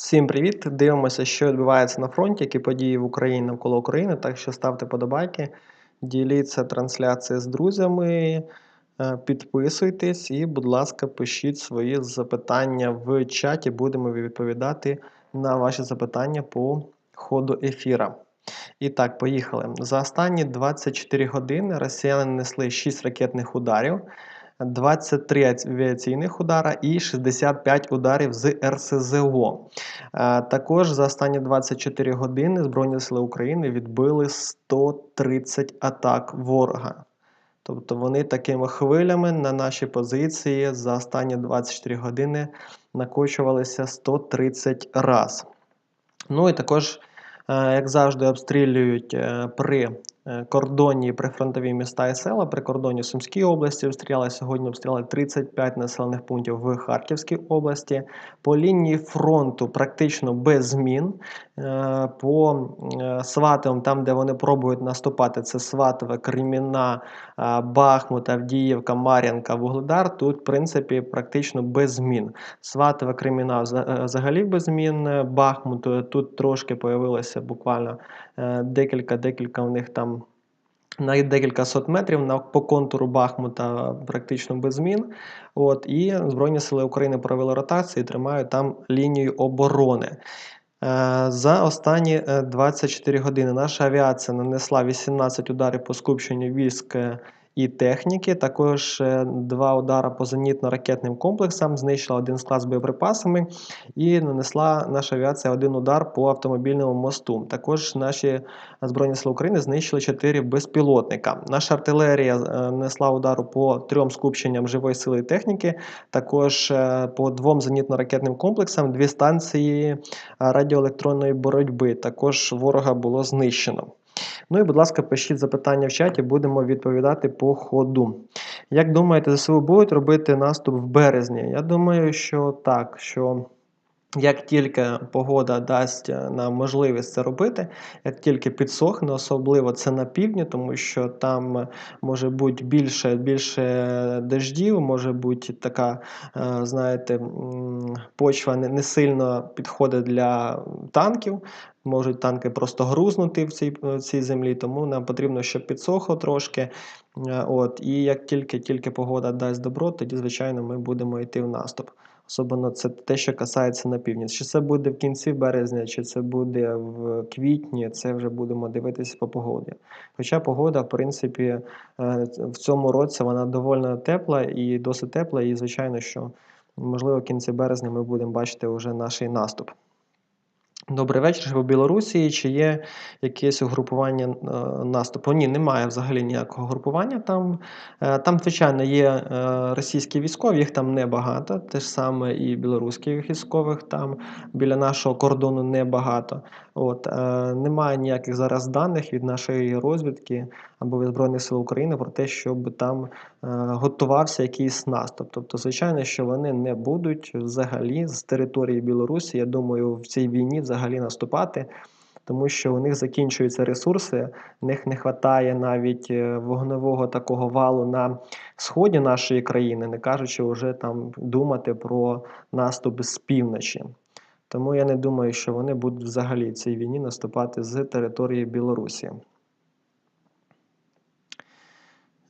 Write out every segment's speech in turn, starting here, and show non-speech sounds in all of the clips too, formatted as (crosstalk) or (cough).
Всім привіт! Дивимося, що відбувається на фронті, які події в Україні навколо України. Так що ставте подобайки, діліться трансляцією з друзями, е, підписуйтесь і, будь ласка, пишіть свої запитання в чаті. Будемо відповідати на ваші запитання по ходу ефіра. І так, поїхали. За останні 24 години росіяни нанесли 6 ракетних ударів. 23 авіаційних удара і 65 ударів з РСЗО. Е, також за останні 24 години Збройні Сили України відбили 130 атак ворога. Тобто вони такими хвилями на наші позиції за останні 24 години накочувалися 130 раз. Ну і також, е, як завжди, обстрілюють е, при кордонні прифронтові міста і села при кордоні Сумській області обстріляли сьогодні. Обстріляли 35 населених пунктів в Харківській області. По лінії фронту практично без змін. Е, по е, Сватовим, там, де вони пробують наступати, це Сватове, Креміна, Бахмут, Авдіївка, Мар'янка, Вугледар. Тут, в принципі, практично без змін. Сватове, Креміна взагалі без змін. Бахмут тут трошки появилося буквально декілька-декілька у них там на декілька сот метрів на, по контуру Бахмута практично без змін. От, І Збройні Сили України провели ротацію і тримають там лінію оборони. Е, за останні 24 е, години наша авіація нанесла 18 ударів по скупченню військ е, і техніки. Також е, два удари по зенітно-ракетним комплексам, знищила один склад з боєприпасами і нанесла наша авіація один удар по автомобільному мосту. Також наші Збройні Сили України знищили чотири безпілотника. Наша артилерія е, нанесла удару по трьом скупченням живої сили і техніки, також е, по двом зенітно-ракетним комплексам, дві станції радіоелектронної боротьби. Також ворога було знищено. Ну і, будь ласка, пишіть запитання в чаті, будемо відповідати по ходу. Як думаєте, ЗСУ будуть робити наступ в березні? Я думаю, що так. що... Як тільки погода дасть нам можливість це робити, як тільки підсохне, особливо це на півдні, тому що там може бути більше більше дождів, може бути така, е, знаєте, почва не сильно підходить для танків. Можуть танки просто грузнути в цій в цій землі, тому нам потрібно, щоб підсохло трошки. Е, от, І як тільки тільки погода дасть добро, тоді, звичайно, ми будемо йти в наступ. Особливо це те, що касається на північ. Чи це буде в кінці березня, чи це буде в квітні, це вже будемо дивитися по погоді. Хоча погода, в принципі, е, в цьому році вона доволі тепла і досить тепла, і, звичайно, що можливо в кінці березня ми будемо бачити вже наш наступ. Добрий вечір в Білорусі. Чи є якесь угрупування е, наступу? Ні, немає взагалі ніякого групування там. Е, там, звичайно, є е, російські військові, їх там небагато. Те ж саме і білоруських військових там біля нашого кордону небагато. От, Немає ніяких зараз даних від нашої розвідки або від Збройних сил України про те, щоб там готувався якийсь наступ. Тобто, звичайно, що вони не будуть взагалі з території Білорусі. Я думаю, в цій війні взагалі наступати, тому що у них закінчуються ресурси, в них не вистачає навіть е, вогневого такого валу на сході нашої країни, не кажучи вже там думати про наступ з півночі. Тому я не думаю, що вони будуть взагалі в цій війні наступати з території Білорусі.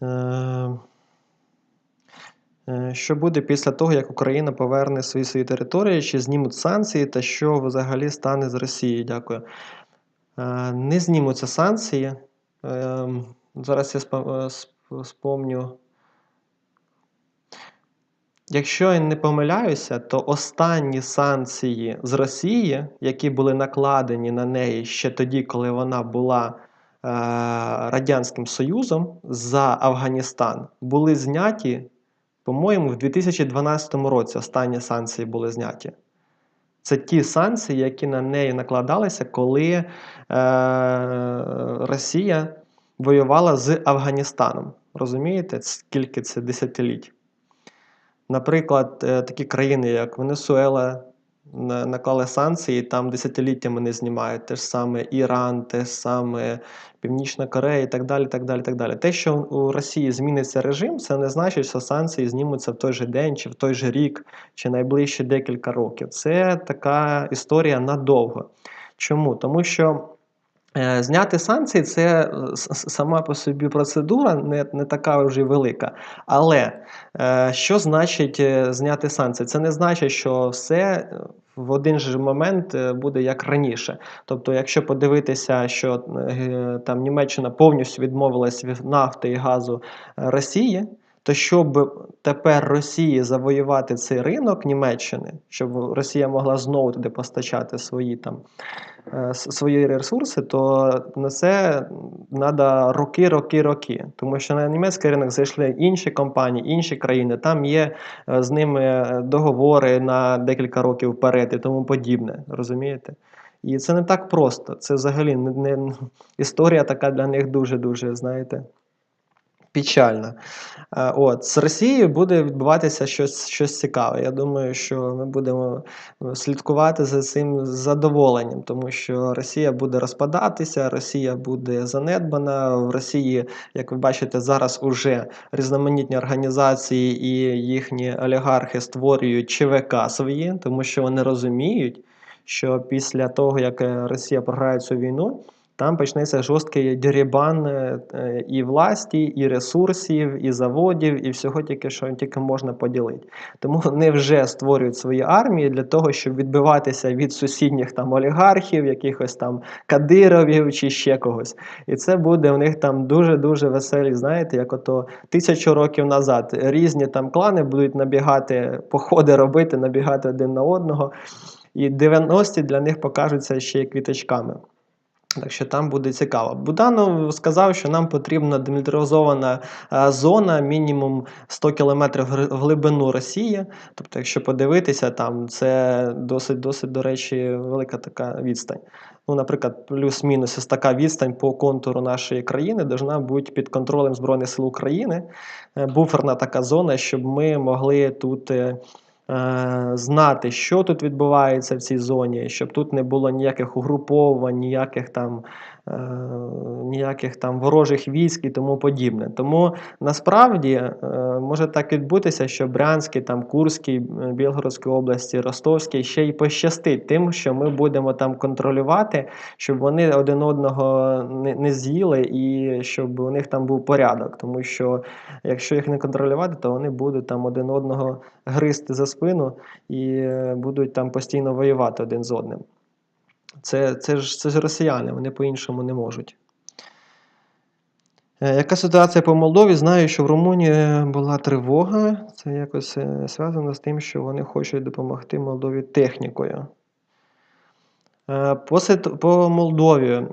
Е, Е, що буде після того, як Україна поверне свої свої території, чи знімуть санкції, та що взагалі стане з Росією? Дякую. Е, не знімуться санкції. Ем, зараз я спомню. Якщо я не помиляюся, то останні санкції з Росії, які були накладені на неї ще тоді, коли вона була Радянським Союзом за Афганістан, були зняті по-моєму, в 2012 році останні санкції були зняті. Це ті санкції, які на неї накладалися, коли е, Росія воювала з Афганістаном. Розумієте, скільки це десятиліть? Наприклад, е, такі країни, як Венесуела, наклали санкції, там десятиліттями не знімають. Те ж саме Іран, те ж саме Північна Корея і так далі. так далі, так далі. Те, що у Росії зміниться режим, це не значить, що санкції знімуться в той же день, чи в той же рік, чи найближчі декілька років. Це така історія надовго. Чому? Тому що. Е, Зняти санкції це е, сама по собі процедура, не, не така вже велика. Але е, що значить зняти санкції? Це не значить, що все в один же момент буде як раніше. Тобто, якщо подивитися, що там Німеччина повністю відмовилась від нафти і газу Росії. То щоб тепер Росії завоювати цей ринок Німеччини, щоб Росія могла знову туди постачати свої там е, свої ресурси, то на це треба роки, роки, роки. Тому що на німецький ринок зайшли інші компанії, інші країни. Там є е, з ними е, договори на декілька років вперед і тому подібне. Розумієте? І це не так просто. Це взагалі не, не історія така для них дуже-дуже, знаєте, печальна. Е, От, з Росією буде відбуватися щось, щось цікаве. Я думаю, що ми будемо е, слідкувати за цим задоволенням, тому що Росія буде розпадатися, Росія буде занедбана. В Росії, як ви бачите, зараз уже різноманітні організації і їхні олігархи створюють ЧВК свої, тому що вони розуміють, що після того, як Росія програє цю війну, там почнеться жорсткий дерибан е, е, і власті, і ресурсів, і заводів, і всього тільки, що тільки можна поділити. Тому вони вже створюють свої армії для того, щоб відбиватися від сусідніх там олігархів, якихось там кадировів чи ще когось. І це буде у них там дуже-дуже веселі, знаєте, як ото тисячу років назад. Різні там клани будуть набігати, походи робити, набігати один на одного. І 90-ті для них покажуться ще квіточками. Так що там буде цікаво. Буданов сказав, що нам потрібна демілітаризована е, зона, мінімум 100 кілометрів в глибину Росії. Тобто, якщо подивитися, там це досить, досить, до речі, велика така відстань. Ну, наприклад, плюс-мінус ось така відстань по контуру нашої країни должна бути під контролем Збройних сил України. Е, Буферна така зона, щоб ми могли тут. Е, Знати, що тут відбувається в цій зоні, щоб тут не було ніяких угруповань, ніяких там, е, ніяких там ворожих військ і тому подібне. Тому насправді е, може так відбутися, що Брянській, там, Курській, е, Білгородській області, Ростовській ще й пощастить тим, що ми будемо там контролювати, щоб вони один одного не, не з'їли і щоб у них там був порядок. Тому що якщо їх не контролювати, то вони будуть там один одного гризти за спину і е, будуть там постійно воювати один з одним. Це, це, ж, це ж росіяни, вони по-іншому не можуть. Е, Яка ситуація по Молдові? Знаю, що в Румунії була тривога. Це якось е, зв'язано з тим, що вони хочуть допомогти Молдові технікою. По, по Молдові,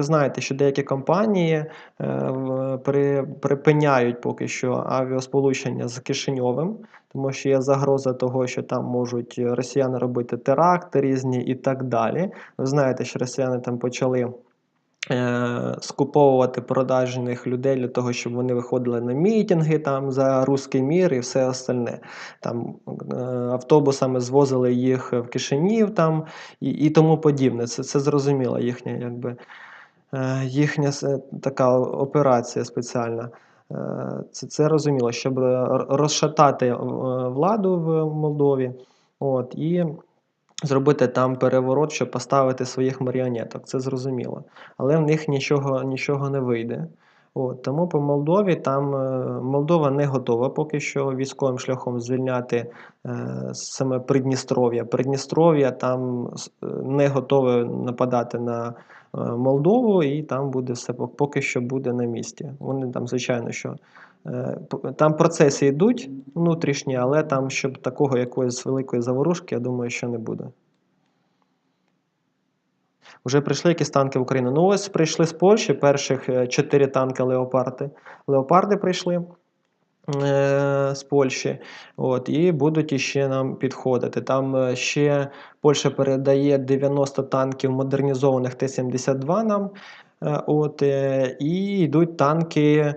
ви знаєте, що деякі компанії е, при, припиняють поки що авіасполучення з Кишиньовим, тому що є загроза того, що там можуть росіяни робити теракти різні і так далі. Ви знаєте, що росіяни там почали е, скуповувати продажних людей для того, щоб вони виходили на мітинги там за руський мір і все остальне. Там е, автобусами звозили їх в Кишинів там і, і тому подібне. Це, це зрозуміло їхня, якби, їхня така операція спеціальна. Е, Це, це розуміло, щоб розшатати е, владу в Молдові. От, і зробити там переворот, щоб поставити своїх маріонеток. Це зрозуміло. Але в них нічого, нічого не вийде. От, тому по Молдові там е, Молдова не готова поки що військовим шляхом звільняти е, саме Придністров'я. Придністров'я там е, не готове нападати на е, Молдову, і там буде все пок- поки що буде на місці. Вони там, звичайно, що е, там процеси йдуть внутрішні, але там, щоб такого якоїсь великої заворушки, я думаю, що не буде. Вже прийшли якісь танки в Україну. Ну, ось прийшли з Польщі перших е, чотири танки Леопарди. Леопарди прийшли е, з Польщі. От, і будуть іще нам підходити. Там е, ще Польща передає 90 танків модернізованих Т-72 нам. Е, от, е, і йдуть танки е,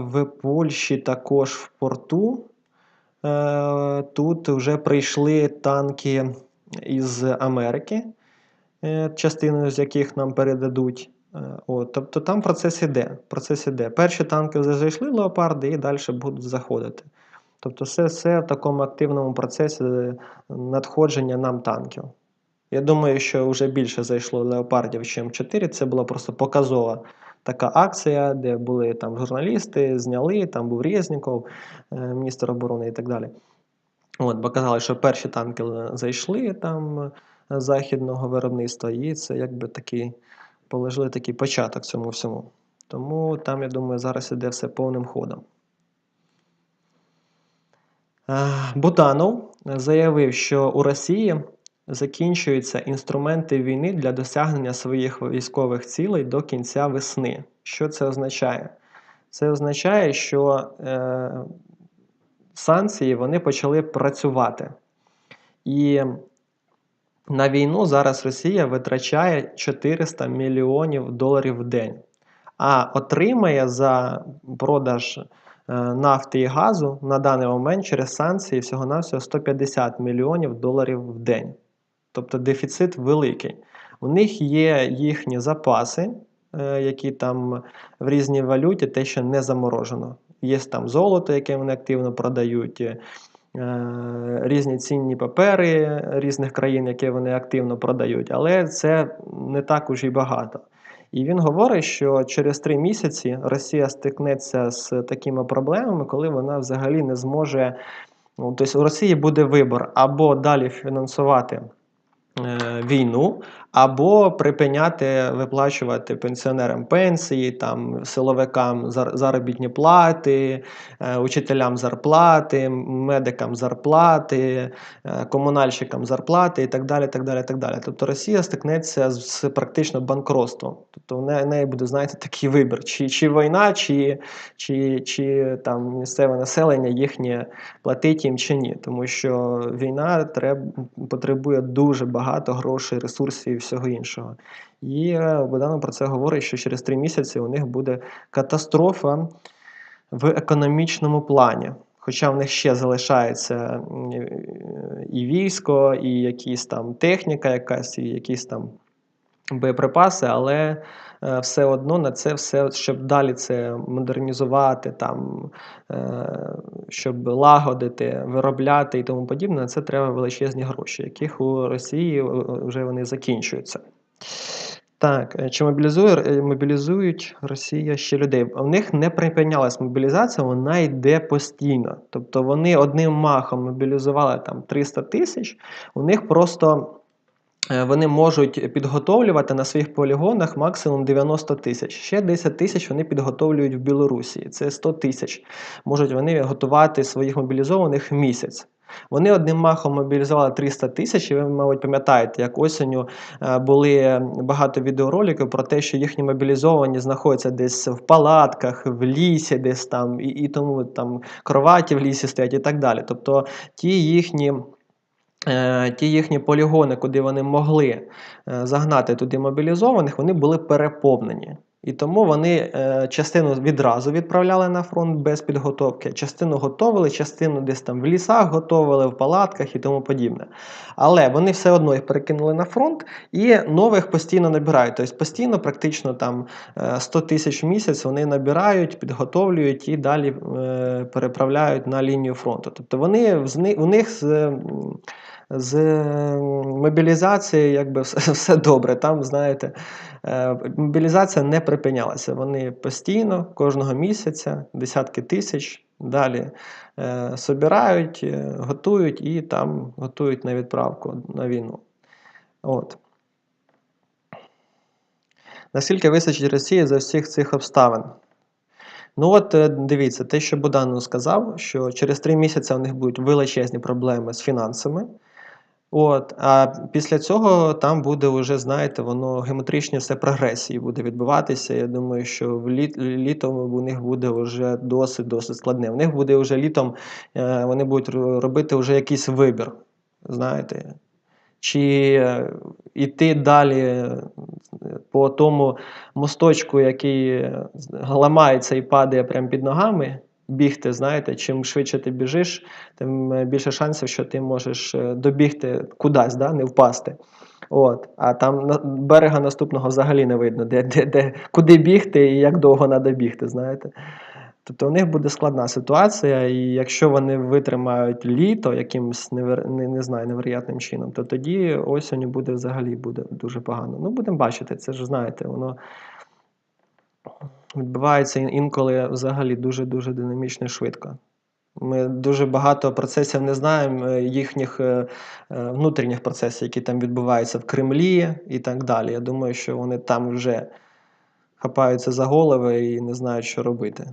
в Польщі також в порту. Е, Тут вже прийшли танки із Америки, частину з яких нам передадуть. Е, От, тобто там процес іде. Процес іде. Перші танки вже зайшли леопарди і далі будуть заходити. Тобто, все, все в такому активному процесі надходження нам танків. Я думаю, що вже більше зайшло леопардів, ніж 4. Це була просто показова така акція, де були там журналісти, зняли, там був Резніков, е, міністр оборони і так далі. От, Показали, що перші танки зайшли там е, західного виробництва, і це якби такий положили такий початок цьому всьому. Тому там, я думаю, зараз іде все повним ходом. Буданов заявив, що у Росії закінчуються інструменти війни для досягнення своїх військових цілей до кінця весни. Що це означає? Це означає, що е, санкції вони почали працювати. І на війну зараз Росія витрачає 400 мільйонів доларів в день, а отримає за продаж е, нафти і газу на даний момент через санкції всього-навсього 150 мільйонів доларів в день. Тобто дефіцит великий. У них є їхні запаси, е, які там в різній валюті, те, що не заморожено. Є там золото, яке вони активно продають, е, різні цінні папери різних країн, які вони активно продають, але це не так уж і багато. І він говорить, що через три місяці Росія стикнеться з такими проблемами, коли вона взагалі не зможе. Ну, тобто у Росії буде вибор або далі фінансувати. Е, війну, або припиняти виплачувати пенсіонерам пенсії, там силовикам заробітні плати, е, учителям зарплати, медикам зарплати, е, комунальщикам зарплати і так далі. так далі, так далі. Тобто Росія стикнеться з практично банкротством. Тобто в неї буде, знаєте, такий вибір: чи чи війна, чи чи, чи там місцеве населення їхнє платить їм чи ні. Тому що війна треба, потребує дуже багато грошей, ресурсів всього іншого. І е, Богдан про це говорить, що через три місяці у них буде катастрофа в економічному плані. Хоча в них ще залишається і військо, і якісь там техніка, якась, і якісь там боєприпаси, але е, все одно на це все, щоб далі це модернізувати, там, е, щоб лагодити, виробляти і тому подібне, на це треба величезні гроші, яких у Росії вже вони закінчуються. Так, е, чи мобілізує, мобілізують Росія ще людей? У них не припинялась мобілізація, вона йде постійно. Тобто вони одним махом мобілізували там 300 тисяч, у них просто Е, вони можуть підготовлювати на своїх полігонах максимум 90 тисяч. Ще 10 тисяч вони підготовлюють в Білорусі. Це 100 тисяч. Можуть вони готувати своїх мобілізованих місяць. Вони одним махом мобілізували 300 тисяч, і ви, мабуть, пам'ятаєте, як осінню е, були багато відеороликів про те, що їхні мобілізовані знаходяться десь в палатках, в лісі, десь там, і і тому там кроваті в лісі стоять і так далі. Тобто ті їхні. Е, ті їхні полігони, куди вони могли е, загнати туди мобілізованих, вони були переповнені. І тому вони е, частину відразу відправляли на фронт без підготовки, частину готовили, частину десь там в лісах готовили, в палатках і тому подібне. Але вони все одно їх перекинули на фронт і нових постійно набирають. Тобто постійно, практично там 100 тисяч в місяць вони набирають, підготовлюють і далі переправляють на лінію фронту. Тобто вони у них з мобілізацією якби все, (laughs) все добре. Там, знаєте, е, мобілізація не припинялася. Вони постійно, кожного місяця, десятки тисяч далі е, собирають, е, готують і там готують на відправку на війну. От. Наскільки вистачить Росії за всіх цих обставин? Ну от дивіться, те, що Буданов сказав, що через три місяці у них будуть величезні проблеми з фінансами. От, А після цього там буде вже, знаєте, воно геометричні все прогресії буде відбуватися. Я думаю, що в літ, літом у них буде вже досить досить складне. У них буде вже літом, е, вони будуть робити вже якийсь вибір. знаєте. Чи йти далі е, по тому мосточку, який ламається і падає прямо під ногами, бігти. Знаєте, чим швидше ти біжиш, тим е, більше шансів, що ти можеш е, добігти кудись, да, не впасти. От. А там берега наступного взагалі не видно, де, де, де, куди бігти і як довго треба бігти. знаєте. Тобто у них буде складна ситуація, і якщо вони витримають літо якимось невер... не, не знаю, невероятним чином, то тоді осінь буде взагалі буде дуже погано. Ну, будемо бачити, це ж знаєте, воно відбувається інколи взагалі дуже-дуже динамічно і швидко. Ми дуже багато процесів не знаємо, е, їхніх е, е, внутрішніх процесів, які там відбуваються в Кремлі і так далі. Я думаю, що вони там вже хапаються за голови і не знають, що робити.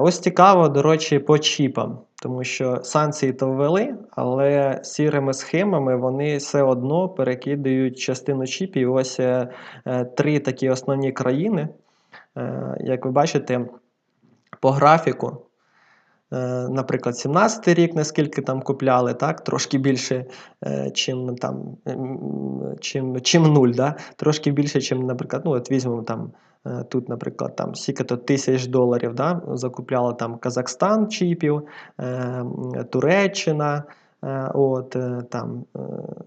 Ось цікаво, до речі, по чіпам, тому що санкції то ввели, але сірими схемами вони все одно перекидають частину чіпів. Ось три такі основні країни. Як ви бачите, по графіку. Е, наприклад, 17 рік, наскільки там купляли, так, трошки більше, е, чим там, чим, чим 0, да? трошки більше, чим, наприклад, ну, от візьмемо там. Е, тут, наприклад, там скільки-то тисяч доларів да, закупляли там Казахстан чіпів, Туреччина, от, там,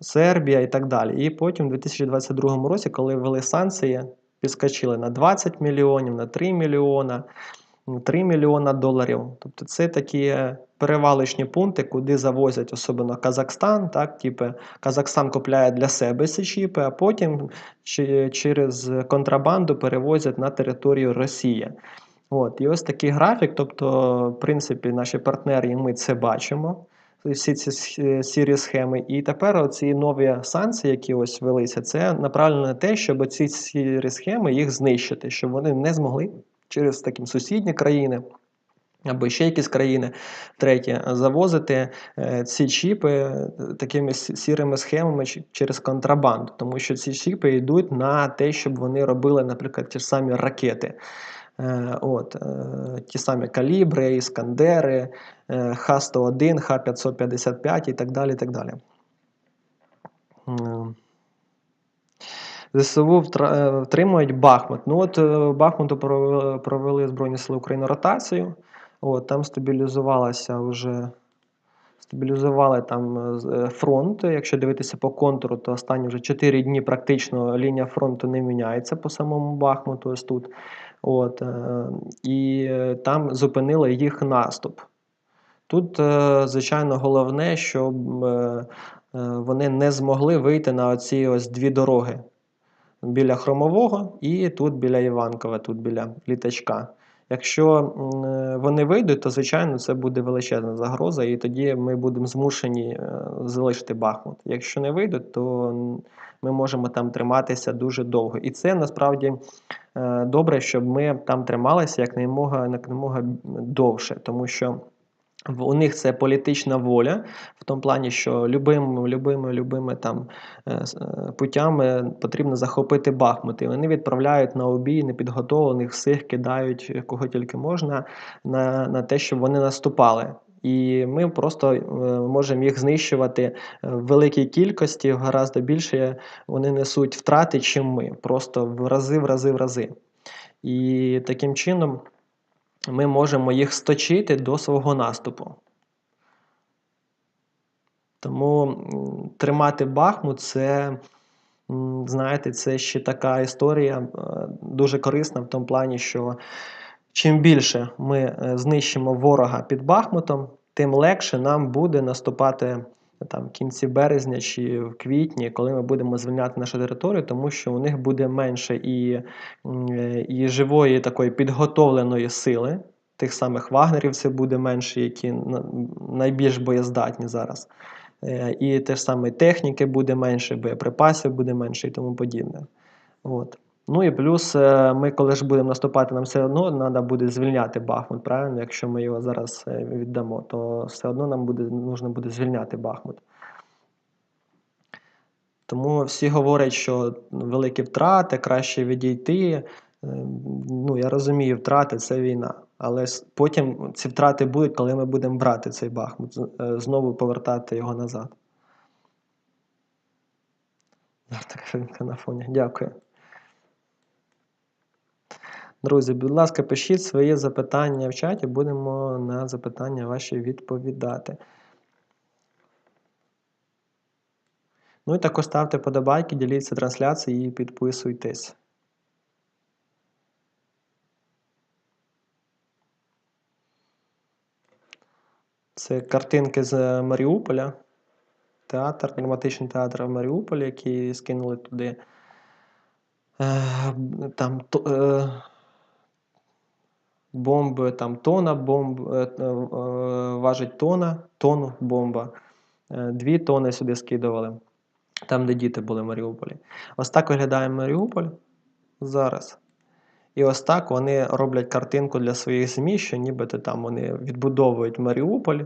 Сербія і так далі. І потім у 2022 році, коли ввели санкції, підскочили на 20 мільйонів, на 3 мільйона. 3 мільйона доларів. Тобто це такі перевалочні пункти, куди завозять особливо Казахстан. Так, типу, Казахстан купляє для себе ці чіпи, а потім через контрабанду перевозять на територію Росії. От, І ось такий графік. Тобто, в принципі, наші партнери ми це бачимо. Всі ці сірі схеми. І тепер ці нові санкції, які ось велися, це направлено на те, щоб ці сірі схеми їх знищити, щоб вони не змогли через такі сусідні країни. Або ще якісь країни, третє, завозити е, ці чіпи е, такими сірими схемами через контрабанду, тому що ці чіпи йдуть на те, щоб вони робили, наприклад, ті ж самі ракети. Е, от, Ті самі калібри, іскандери, Х-101, Х-555 і так далі. І так далі. ЗСУ е, втримують Бахмут. Ну от е, Бахмуту провели Збройні Сили України ротацію. От, Там стабілізувалася вже. Стабілізували там е, фронт. Якщо дивитися по контуру, то останні вже 4 дні практично лінія фронту не міняється по самому Бахмуту. ось тут. От, І там зупинили їх наступ. Тут, звичайно, головне, щоб вони не змогли вийти на оці ось дві дороги біля Хромового і тут біля Іванкова, тут біля літачка. Якщо вони вийдуть, то звичайно це буде величезна загроза, і тоді ми будемо змушені е, залишити Бахмут. Якщо не вийдуть, то ми можемо там триматися дуже довго. І це насправді е, добре, щоб ми там трималися як якнаймога довше, тому що. У них це політична воля, в тому плані, що любими любими, любими там е, е, путями потрібно захопити Бахмут. І Вони відправляють на обій непідготовлених всіх, кидають кого тільки можна на, на те, щоб вони наступали. І ми просто е, можемо їх знищувати в великій кількості, гораздо більше вони несуть втрати, чим ми. Просто в рази, в рази, в рази. І таким чином ми можемо їх сточити до свого наступу. Тому тримати Бахмут це, знаєте, це ще така історія е, дуже корисна в тому плані, що чим більше ми е, знищимо ворога під Бахмутом, тим легше нам буде наступати там, кінці березня чи в квітні, коли ми будемо звільняти нашу територію, тому що у них буде менше і, і живої такої підготовленої сили. Тих самих вагнерівців буде менше, які найбільш боєздатні зараз. Е, і те ж саме техніки буде менше, боєприпасів буде менше і тому подібне. От. Ну і плюс е, ми, коли ж будемо наступати, нам все одно треба буде звільняти Бахмут. Правильно, якщо ми його зараз е, віддамо, то все одно нам буде нужно буде звільняти Бахмут. Тому всі говорять, що великі втрати, краще відійти. Ну, Я розумію, втрати це війна. Але потім ці втрати будуть, коли ми будемо брати цей Бахмут, знову повертати його назад. Така на фоні. Дякую. Друзі, будь ласка, пишіть свої запитання в чаті, будемо на запитання ваші відповідати. Ну і також ставте подобайки, діліться трансляцією і підписуйтесь. Це картинки з Маріуполя. Театр, драматичний театр в Маріуполі, який скинули туди. Е, там е, бомби, там тона бомб, е, е, важить тона, тону бомба. Е, дві тони сюди скидували, там, де діти були в Маріуполі. Ось так виглядає Маріуполь зараз. І ось так вони роблять картинку для своїх ЗМІ, що нібито там вони відбудовують Маріуполь,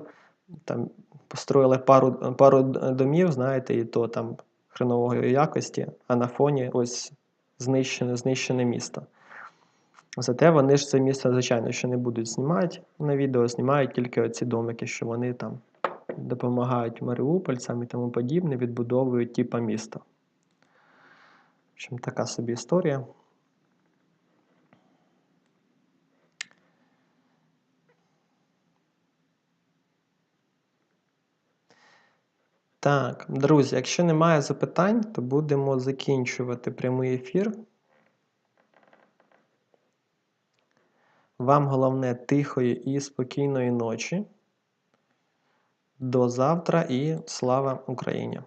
там построїли пару пару домів, знаєте, і то там хренової якості, а на фоні ось знищене, знищене місто. Зате вони ж це місто, звичайно, що не будуть знімати на відео, знімають тільки оці домики, що вони там допомагають маріупольцям і тому подібне, відбудовують типа міста. В общем, така собі історія. Так, друзі, якщо немає запитань, то будемо закінчувати прямий ефір. Вам головне тихої і спокійної ночі. До завтра і слава Україні!